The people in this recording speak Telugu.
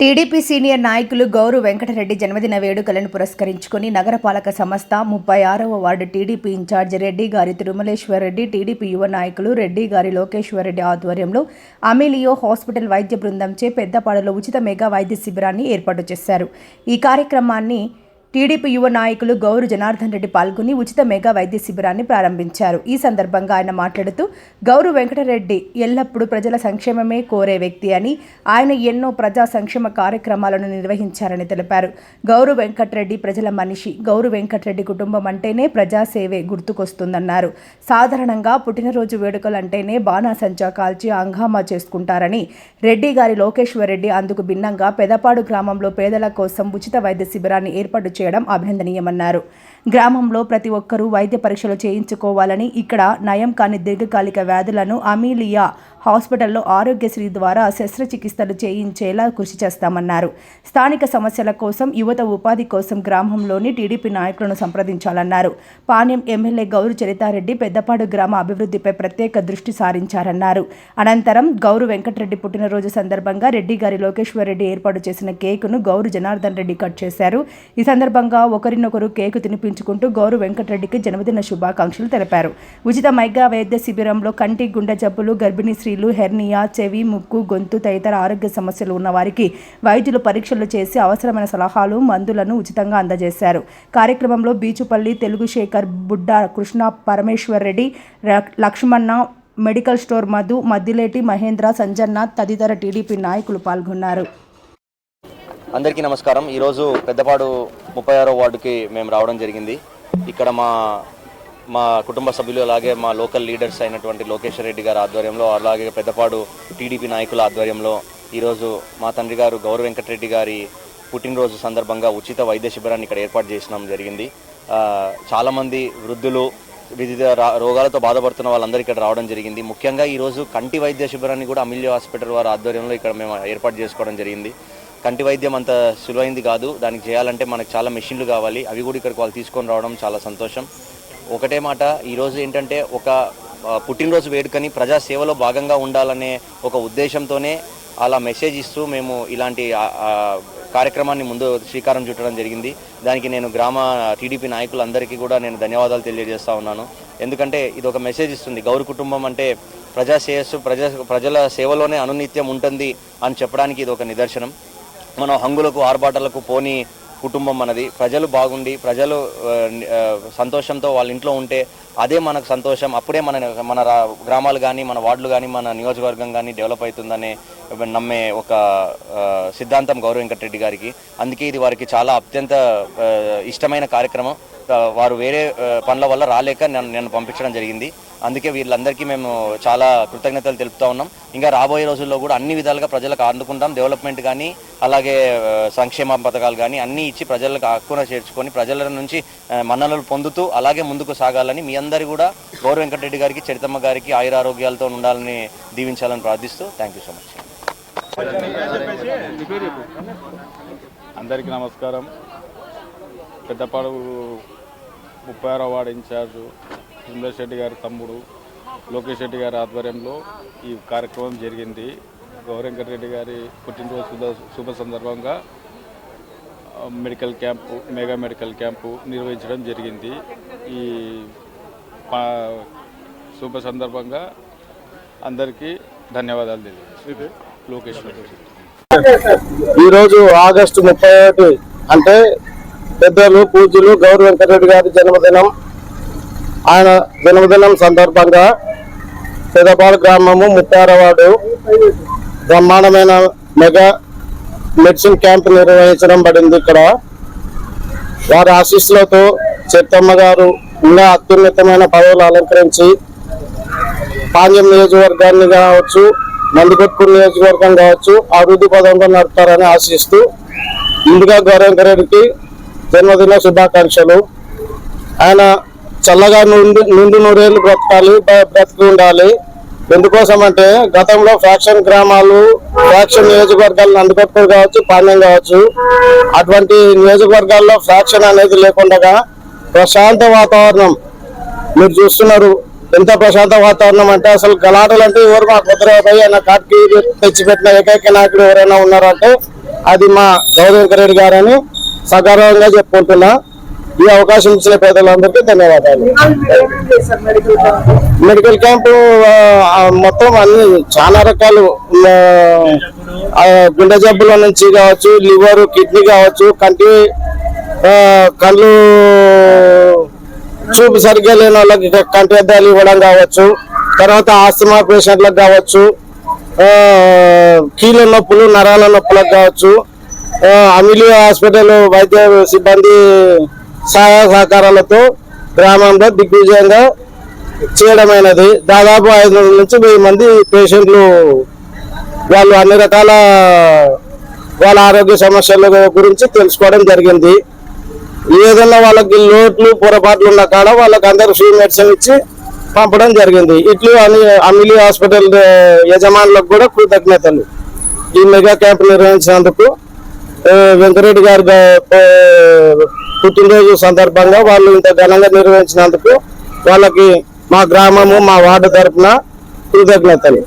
టీడీపీ సీనియర్ నాయకులు గౌరు వెంకటరెడ్డి జన్మదిన వేడుకలను పురస్కరించుకుని నగరపాలక సంస్థ ముప్పై ఆరవ వార్డు టీడీపీ ఇన్ఛార్జ్ రెడ్డి గారి తిరుమలేశ్వర్ రెడ్డి టీడీపీ యువ నాయకులు రెడ్డి గారి లోకేశ్వర్ రెడ్డి ఆధ్వర్యంలో అమిలియో హాస్పిటల్ వైద్య బృందంచే పెద్దపాడులో ఉచిత మెగా వైద్య శిబిరాన్ని ఏర్పాటు చేశారు. ఈ కార్యక్రమాన్ని టీడీపీ యువ నాయకులు గౌరు జనార్దన్ రెడ్డి పాల్గొని ఉచిత మెగా వైద్య శిబిరాన్ని ప్రారంభించారు. ఈ సందర్భంగా ఆయన మాట్లాడుతూ గౌరు వెంకటరెడ్డి ఎల్లప్పుడూ ప్రజల సంక్షేమమే కోరే వ్యక్తి అని ఆయన ఎన్నో ప్రజా సంక్షేమ కార్యక్రమాలను నిర్వహించారని తెలిపారు. గౌరు వెంకటరెడ్డి ప్రజల మనిషి గౌరు వెంకటరెడ్డి కుటుంబం అంటేనే ప్రజాసేవే గుర్తుకొస్తుందన్నారు. సాధారణంగా పుట్టినరోజు వేడుకలు అంటేనే బాణాసంచా కాల్చి హంగామా చేసుకుంటారని రెడ్డి గారి లోకేశ్వర్ రెడ్డి అందుకు భిన్నంగా పెదపాడు గ్రామంలో పేదల కోసం ఉచిత వైద్య శిబిరాన్ని ఏర్పాటు చేయడం అభినందనీయమన్నారు. గ్రామంలో ప్రతి ఒక్కరూ వైద్య పరీక్షలు చేయించుకోవాలని ఇక్కడ నయం కాని దీర్ఘకాలిక వ్యాధులను అమీలియా హాస్పిటల్లో ఆరోగ్యశ్రీ ద్వారా శస్త్రచికిత్సలు చేయించేలా కృషి చేస్తామన్నారు. స్థానిక సమస్యల కోసం యువత ఉపాధి కోసం గ్రామంలోని టీడీపీ నాయకులను సంప్రదించాలన్నారు. పాణ్యం ఎమ్మెల్యే గౌరు చరితారెడ్డి పెద్దపాడు గ్రామ అభివృద్ధిపై ప్రత్యేక దృష్టి సారించారన్నారు. అనంతరం గౌరు వెంకటరెడ్డి పుట్టినరోజు సందర్భంగా రెడ్డి గారి లోకేశ్వర్ రెడ్డి ఏర్పాటు చేసిన కేకును గౌరు జనార్దన్ రెడ్డి కట్ చేశారు. ఈ సందర్భంగా ఒకరినొకరు కేకు తినిపించుకుంటూ గౌరు వెంకటరెడ్డికి జన్మదిన శుభాకాంక్షలు తెలిపారు. ఉచిత మైగా వైద్య శిబిరంలో కంటి గుండె జబ్బులు గర్భిణీ స్త్రీలు హెర్నియా చెవి ముక్కు గొంతు తదితర ఆరోగ్య సమస్యలు ఉన్న వారికి వైద్యులు పరీక్షలు చేసి అవసరమైన సలహాలు మందులను ఉచితంగా అందజేశారు. కార్యక్రమంలో బీచుపల్లి తెలుగు శేఖర్ బుడ్డ కృష్ణ పరమేశ్వర్ రెడ్డి లక్ష్మణ మెడికల్ స్టోర్ మధు మద్దిలేటి మహేంద్ర సంజన్న తదితర టీడీపీ నాయకులు పాల్గొన్నారు. అందరికీ నమస్కారం. ఈరోజు పెద్దపాడు ముప్పై ఆరో వార్డుకి మేము రావడం జరిగింది. ఇక్కడ మా మా కుటుంబ సభ్యులు అలాగే మా లోకల్ లీడర్స్ అయినటువంటి లోకేష్ రెడ్డి గారి ఆధ్వర్యంలో అలాగే పెద్దపాడు టీడీపీ నాయకుల ఆధ్వర్యంలో ఈరోజు మా తండ్రి గారు గౌరవ వెంకటరెడ్డి గారి పుట్టినరోజు సందర్భంగా ఉచిత వైద్య శిబిరాన్ని ఇక్కడ ఏర్పాటు చేసినాం జరిగింది. చాలామంది వృద్ధులు వివిధ రా- రోగాలతో బాధపడుతున్న వాళ్ళందరూ ఇక్కడ రావడం జరిగింది. ముఖ్యంగా ఈరోజు కంటి వైద్య శిబిరాన్ని కూడా అమిల్య హాస్పిటల్ వారి ఆధ్వర్యంలో ఇక్కడ మేము ఏర్పాటు చేసుకోవడం జరిగింది. కంటి వైద్యం అంత సులువైంది కాదు. దానికి చేయాలంటే మనకు చాలా మెషిన్లు కావాలి. అవి కూడా ఇక్కడికి వాళ్ళు తీసుకొని రావడం చాలా సంతోషం. ఒకటే మాట ఈరోజు ఏంటంటే ఒక పుట్టినరోజు వేడుకని ప్రజా సేవలో భాగంగా ఉండాలనే ఒక ఉద్దేశంతోనే అలా మెసేజ్ ఇస్తూ మేము ఇలాంటి కార్యక్రమాన్ని ముందు శ్రీకారం చుట్టడం జరిగింది. దానికి నేను గ్రామ టీడీపీ నాయకులందరికీ కూడా నేను ధన్యవాదాలు తెలియజేస్తా ఉన్నాను. ఎందుకంటే ఇది ఒక మెసేజ్ ఇస్తుంది. గౌరు కుటుంబం అంటే ప్రజా శ్రేయస్సు ప్రజా ప్రజల సేవలోనే అనునిత్యం ఉంటుంది అని చెప్పడానికి ఇది ఒక నిదర్శనం. మనం హంగులకు ఆర్భాటాలకు పోని కుటుంబం మనది. ప్రజలు బాగుండి ప్రజలు సంతోషంతో వాళ్ళ ఇంట్లో ఉంటే అదే మనకు సంతోషం. అప్పుడే మన మన రా- గ్రామాలు కానీ మన వార్డులు కానీ మన నియోజకవర్గం కానీ డెవలప్ అవుతుందనే నమ్మే ఒక సిద్ధాంతం గౌరవ వెంకటరెడ్డి గారికి. అందుకే ఇది వారికి చాలా అత్యంత ఇష్టమైన కార్యక్రమం. వారు వేరే పనుల వల్ల రాలేక నన్ను నేను పంపించడం జరిగింది. అందుకే వీళ్ళందరికీ మేము చాలా కృతజ్ఞతలు తెలుపుతా ఉన్నాం. ఇంకా రాబోయే రోజుల్లో కూడా అన్ని విధాలుగా ప్రజలకు అందుకుంటాం డెవలప్మెంట్ కానీ అలాగే సంక్షేమ పథకాలు కానీ అన్నీ ఇచ్చి ప్రజలకు హక్కున చేర్చుకొని ప్రజల నుంచి మన్ననలు పొందుతూ అలాగే ముందుకు సాగాలని మీ అందరి కూడా గౌరవ వెంకటరెడ్డి గారికి చరితమ్మ గారికి ఆయురారోగ్యాలతో ఉండాలని దీవించాలని ప్రార్థిస్తూ థ్యాంక్ యూ సో మచ్ అందరికీ నమస్కారం. పెద్దపాడు ముప్పై ఆరో వార్డు ఇన్ఛార్జు సుందర్ రెడ్డి గారి తమ్ముడు లోకేష్ రెడ్డి గారి ఆధ్వర్యంలో ఈ కార్యక్రమం జరిగింది. గౌరంకర్ గారి పుట్టినరోజు శుభ శుభ సందర్భంగా medical camp mega medical camp నిర్వహించడం జరిగింది. ఈ శుభ సందర్భంగా అందరికీ ధన్యవాదాలు తెలియజేస్తాను లోకేష్ రెడ్డి ఈరోజు ఆగస్టు ముప్పై ఒకటి అంటే పెద్దలు పూజలు గౌరవ వెంకటరెడ్డి గారి జన్మదినం. ఆయన జన్మదినం సందర్భంగా పెదపాడు గ్రామము ముప్పారవాడు బ్రహ్మాండమైన మెగా మెడిసిన్ క్యాంప్ నిర్వహించడం పడింది ఇక్కడ. వారి ఆశీస్సులతో చెత్తమ్మ గారు ఇంకా అత్యున్నతమైన పదవులు అలంకరించి పాండ్యం నియోజకవర్గాన్ని కావచ్చు నందికొట్కూరు నియోజకవర్గం కావచ్చు అభివృద్ధి పదంలో నడుపుతారని ఆశిస్తూ ముందుగా గౌరవంకరెడ్డికి జన్మదిన శుభాకాంక్షలు. ఆయన చల్లగా నుండి నుండి నూరేళ్ళు బ్రతకాలి బ్రతికి ఉండాలి. ఎందుకోసం అంటే గతంలో ఫ్యాక్షన్ గ్రామాలు ఫ్యాక్షన్ నియోజకవర్గాలను అందుకొట్టుకుని కావచ్చు పాండ్యం కావచ్చు. అటువంటి నియోజకవర్గాల్లో ఫ్యాక్షన్ అనేది లేకుండా ప్రశాంత వాతావరణం. మీరు చూస్తున్నారు ఎంత ప్రశాంత వాతావరణం అంటే అసలు గలాటలు అంటే ఎవరు మా కుదరవుతాయి అన్న కాటికి తెచ్చిపెట్టిన ఏకైక నాయకుడు ఎవరైనా ఉన్నారంటే అది మా గౌరవ రెడ్డి గారని సగర్వంగా చెప్పుకుంటున్నా. ఈ అవకాశం ఇచ్చిన పేదలందరికీ ధన్యవాదాలు. మెడికల్ క్యాంపు మొత్తం అన్ని చాలా రకాలు గుండె జబ్బుల నుంచి కావచ్చు లివర్ కిడ్నీ కావచ్చు కంటి కళ్ళు చూపు సరిగ్గా లేని వాళ్ళకి కంటి అద్దాలు ఇవ్వడం కావచ్చు తర్వాత ఆస్తమా పేషెంట్లకు కావచ్చు కీళ్ళ నొప్పులు నరాల నొప్పులకు కావచ్చు అమిలి హాస్పిటల్ వైద్య సిబ్బంది సహాయ సహకారాలతో గ్రామంలో దిగ్విజయంగా చేయడమైనది. దాదాపు ఐదు వందల నుంచి వెయ్యి మంది పేషెంట్లు వాళ్ళు అన్ని రకాల వాళ్ళ ఆరోగ్య సమస్యల గురించి తెలుసుకోవడం జరిగింది. ఏదైనా వాళ్ళకి లోట్లు పొరపాట్లు ఉన్న కాడ వాళ్ళకి అందరు ఫ్రీ మెడిసిన్ ఇచ్చి పంపడం జరిగింది. ఇట్లు అని అమిలి హాస్పిటల్ యజమానులకు కూడా కృతజ్ఞతలు. ఈ మెగా క్యాంప్ నిర్వహించినందుకు వెంకరెడ్డి గారి పుట్టినరోజు సందర్భంగా వాళ్ళు ఇంత ఘనంగా నిర్వహించినందుకు వాళ్ళకి మా గ్రామము మా వార్డు తరఫున కృతజ్ఞతలు.